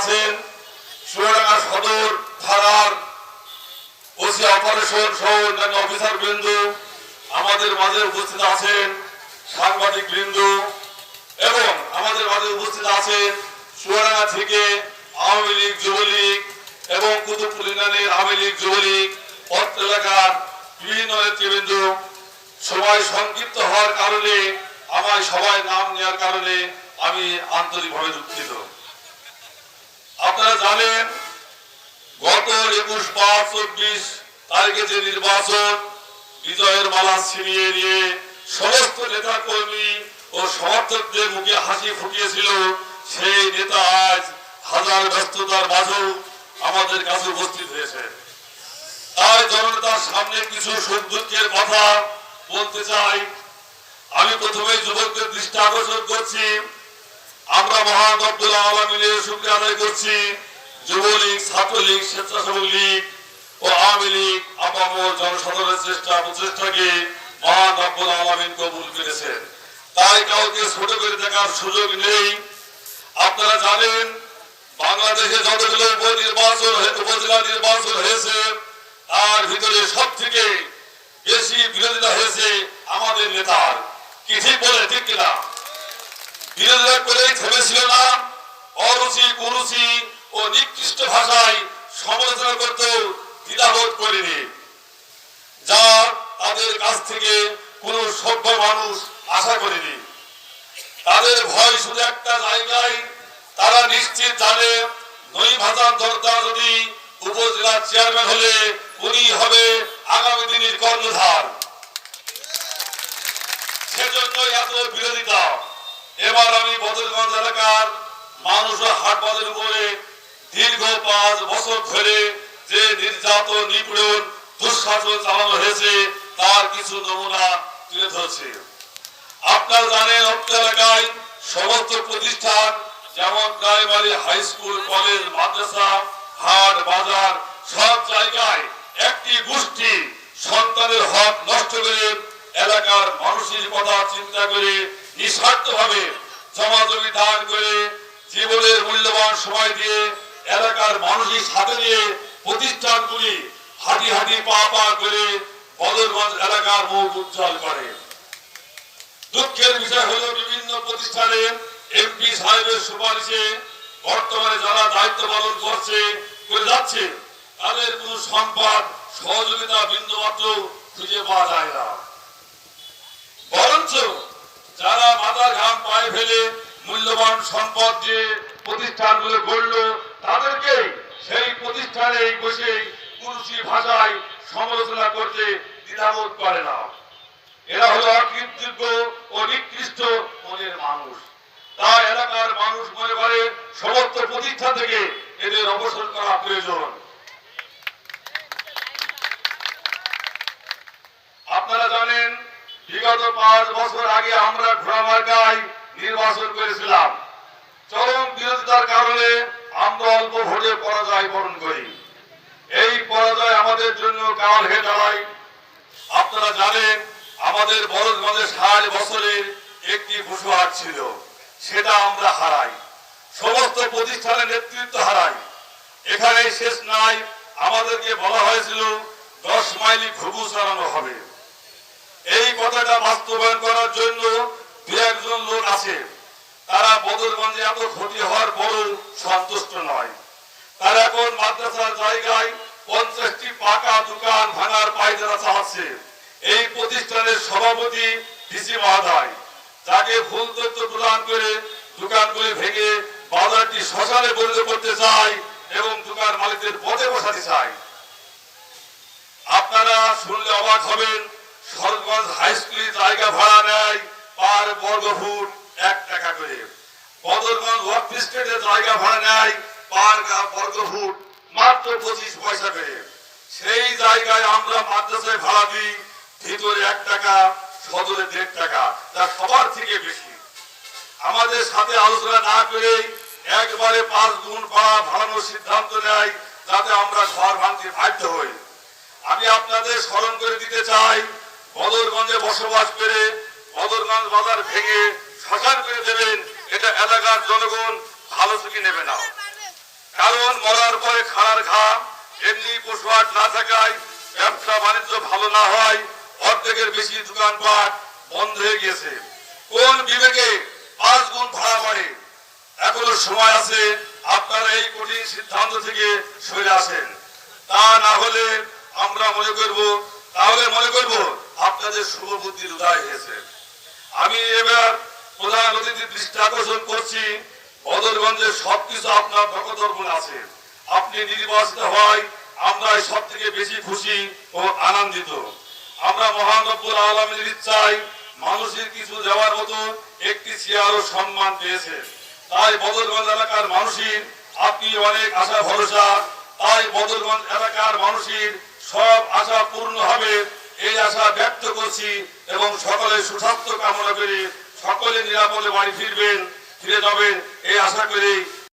আছেন চুয়াডাঙ্গা সদর থানার ওসি অপারেশন সহ অন্যান্য অফিসার বৃন্দ আমাদের মাঝে উপস্থিত আছেন সাংবাদিক বৃন্দ এবং আমাদের মাঝে উপস্থিত আছেন চুয়াডাঙ্গা থেকে আওয়ামী লীগ, যুবলীগ এবং কুতুবপুর ইউনিয়নের আওয়ামী লীগ, যুবলীগ অত্র এলাকার বিভিন্ন নেতৃবৃন্দ। সময় সংক্ষিপ্ত হওয়ার কারণে, আমায় সবাই নাম নেওয়ার কারণে আমি আন্তরিকভাবে দুঃখিত। আপনারা জানেন, গত একুশ পাঁচ চব্বিশ তারিখে যে নির্বাচন, বিজয়ের মালা ছিনিয়ে নিয়ে সমস্ত নেতা কর্মী ও সমর্থকদের মুখে হাসি ফুটিয়েছিল, সেই নেতা আজ হাজার ব্যস্ততার মাঝেও আমাদের কাছে উপস্থিত হয়েছে। তাই জনতার সামনে কিছু সুখ দুঃখের কথা বলতে চাই। আমি প্রথমে যুবকদের দৃষ্টি আকর্ষণ করছি। আমরা মহান রব্দুল আলমিনের শুক্রিয়া আদায় করছি। যুবলীগ, ছাত্রলীগ স্বেচ্ছাসেবক লীগ ও আওয়ামী লীগ আপামর জনসাধারণের চেষ্টা, প্রচেষ্টাকে মহান রব্দুল আলমিন কবুল করেছেন তাই কাউকে ছোট করে দেখার সুযোগ নেই। আপনারা জানেন, বাংলাদেশে যতগুলো উপনির্বাচন উপজেলা নির্বাচন হয়েছে, তার ভিতরে সব থেকে বেশি বিরোধিতা হয়েছে আমাদের নেতার। কি বলে, ঠিক কিনা? না। অরুচি, কুরুচি ও নিকৃষ্ট ভাষায় সমালোচনা দ্বিধাবোধ করেনি। যা তাদের কাছ থেকে কোন সভ্য মানুষ আশা করেনি। তাদের ভয় শুধু একটা জায়গায়, তারা নিশ্চিত জানে নই ভাষার দরকার যদি উপজেলা চেয়ারম্যান হলে উনি হবে আগামী দিনের কর্ণধার। সেজন্য এত বিরোধিতা। এবার আমি বদরগঞ্জ এলাকার মানুষ হাট বাজার উপরে দীর্ঘ পাঁচ বছর ধরে যে নির্যাতন, নিপীড়ন, দুঃশাসন চালানো হয়েছে, তার কিছু নমুনা তুলে ধরছে। আপনারা জানেন অত্র এলাকায় সমস্ত প্রতিষ্ঠান, যেমন প্রাইমারি, হাই স্কুল, কলেজ, মাদ্রাসা, হাট, বাজার, সব জায়গায় একটি গোষ্ঠী সন্তানের হক নষ্ট করে এলাকার মানুষের কথা চিন্তা করে নিঃস্বার্থ ভাবে জমা দান করে জীবনের মূল্যবান সময় দিয়ে এলাকার মানুষের সাথে নিয়ে প্রতিষ্ঠানগুলি হাঁটি হাঁটি পা পা করে বদরগঞ্জ এলাকার মুখ উজ্জ্বল করে। দুঃখের বিষয় হলো বিভিন্ন প্রতিষ্ঠানে এমপি সাহেবের সুপারিশে বর্তমানে যারা দায়িত্ব পালন করছে, করে যাচ্ছে, তাদের কোন সম্পদ, সহযোগিতা বিন্দু মাত্র খুঁজে পাওয়া যায় না। বরঞ্চ যারা মাথার ঘাম পায়ে ফেলে মূল্যবান সম্পদ দিয়ে প্রতিষ্ঠানগুলো গড়ল, তাদেরকে সেই প্রতিষ্ঠানে বসে কুরুচি ভাষায় সমালোচনা করতে দ্বিধাবোধ করে না। এরা হলো অকৃতযোগ্য ও নিকৃষ্ট মনের মানুষ। তাই এলাকার মানুষ মনে করে সমস্ত প্রতিষ্ঠান থেকে এদের অবসর করা প্রয়োজন আপনারা জানেন বিগত পাঁচ বছর আগে আমরা ঘোড়ামার্গায় নির্বাচন করেছিলাম। চরম বিরোধিতার কারণে আমরা অল্প ভোটে পরাজয় বরণ করি। এই পরাজয় আমাদের জন্য কাল হয়ে দাঁড়ায় আপনারা জানেন, আমাদের বরদগঞ্জে ষাট বছরের একটি বসুহাট ছিল। সেটা আমরা হারাই। সমস্ত প্রতিষ্ঠানের নেতৃত্ব হারাই। এখানে শেষ নাই। আমাদেরকে বলা হয়েছিল, দশ মাইলি ঘুঘু চালানো হবে। এই কথাটা বাস্তবায়ন করার জন্য দু একজন লোক আছে। তারা বদরগঞ্জে এত ক্ষতি হওয়ার পরও সন্তুষ্ট নয়। তারা এখন মাদ্রাসার জায়গায় পঞ্চাশটি পাকা দোকান ভাঙার পায়দারা চালাচ্ছে। এই প্রতিষ্ঠানের সভাপতি ডিসি মহাদয়, যাকে ভুল তথ্য প্রদান করে দোকানগুলি ভেঙে বাজারটি শ্মশানে পরিণত করতে চায় এবং দোকান মালিকদের পথে বসাতে চায়। আপনারা শুনলে অবাক হবেন সরগঞ্জ হাই স্কুলে জায়গা ভাড়া নেয় পার বর্গ ফুট এক টাকা করে। বদরগঞ্জ ওয়ার্ক স্টেটে জায়গা ভাড়া নেয় পার গা- বর্গ ফুট মাত্র পঁচিশ পয়সা করে। সেই জায়গায় আমরা মাদ্রাসায় ভাড়া দিই, ভিতরে এক টাকা, সদরে দেড় টাকা, তা সবার থেকে বেশি। আমাদের সাথে আলোচনা না করে একবারে পাঁচ গুণ ভাড়া ভাড়ানোর সিদ্ধান্ত নেয়, যাতে আমরা ঘর ভাঙতে বাধ্য হই। আমি আপনাদের স্মরণ করে দিতে চাই ভেঙে শ্মশান করে দেবেন, এটা এলাকার জনগণ ভালো চোখে নেবে না। কারণ মরার পরে খাড়ার ঘা এমনি পশুহাট না থাকায় ব্যবসা বাণিজ্য ভালো না হয়, অর্ধেকের বেশি দোকানপাট বন্ধ হয়ে গিয়েছে। কোন বিবেকে পাঁচ গুণ ভাড়া বাড়ে? এখনও সময় আছে, আপনারা এই কঠিন সিদ্ধান্ত থেকে সরে আসেন। তা না হলে আমরা মনে করব, তাহলে মনে করব আপনাদের শুভ বুদ্ধির উদয় হয়েছে। আমি এবার প্রধান অতিথির দৃষ্টি আকর্ষণ করছি। বদরগঞ্জের সবকিছু আপনার দখদর্পণ আছে। আপনি নির্বাচিত হয় আমরা সব থেকে বেশি খুশি ও আনন্দিত। আমরা মহান রব্বুল আলমের ইচ্ছায় মানুষের কিছু দেওয়ার মতো একটি চেয়ার ও সম্মান পেয়েছে। তাই বদরগঞ্জ এলাকার মানুষের আপনি অনেক আশা ভরসা, তাই বদরগঞ্জ এলাকার মানুষের সব আশা পূর্ণ হবে এই আশা ব্যক্ত করছি এবং সকলে সুস্বাস্থ্য কামনা করে সকলে নিরাপদে বাড়ি ফিরবেন, ফিরে যাবেন, এই আশা করেই